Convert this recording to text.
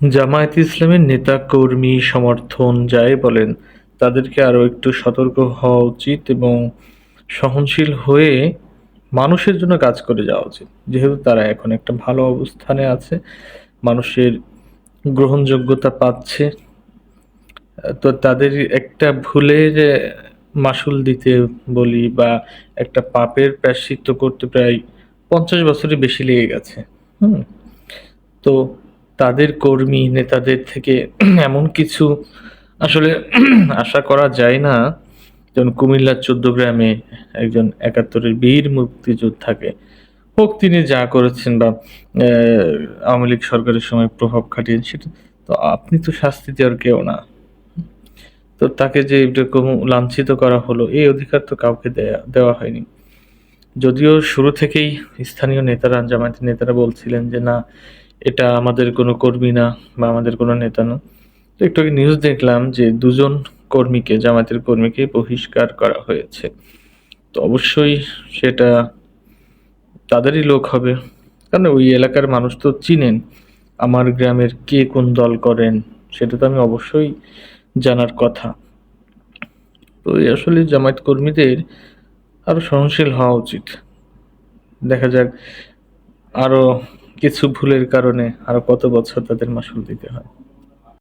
জামায়াত ইসলামের নেতা, কর্মী, সমর্থন যাই বলেন, তাদেরকে আরও একটু সতর্ক হওয়া উচিত এবং সহনশীল হয়ে মানুষের জন্য কাজ করে যাওয়া উচিত। যেহেতু তারা এখন একটা ভালো অবস্থানে আছে, মানুষের গ্রহণযোগ্যতা পাচ্ছে। তো তাদের একটা ভুলের মাসুল দিতে বলি বা একটা পাপের প্রায়শ্চিত্ত করতে প্রায় পঞ্চাশ বছরের বেশি লেগে গেছে। হুম? তো তাদের কর্মী, নেতাদের থেকে এমন কিছু আসলে আশা করা যায় না। যেমন কুমিল্লার চোদ্দ গ্রামে একজন একাত্তরের বীর মুক্তিযোদ্ধাকে হোক, তিনি যা করেছেন বা আওয়ামী লীগ সরকারের সময় প্রভাব খাটিয়েছেন, সেটা তো আপনি তো শাস্তি দেওয়ার কেউ না। তো তাকে যে এরকম লাঞ্ছিত করা হলো, এই অধিকার তো কাউকে দেয়া, দেওয়া হয়নি। যদিও শুরু থেকেই স্থানীয় নেতারা, জামায়াতের নেতারা বলছিলেন যে, না এটা আমাদের কোনো কর্মী না বা আমাদের কোনো নেতা না। তো একটু আগে নিউজ দেখলাম যে দুজন কর্মীকে, জামায়াতের কর্মীকে বহিষ্কার করা হয়েছে। তো অবশ্যই সেটা তাদেরই লোক হবে। কারণ ওই এলাকার মানুষ তো চিনেন, আমার গ্রামের কে কোন দল করেন, সেটা তো আমি অবশ্যই জানার কথা। তো আসলে জামায়াত কর্মীদের আরও সহনশীল হওয়া উচিত। দেখা যাক আরও কিছু ভুলের কারণে আরও কত বছর তাদের মাসুল দিতে হয়?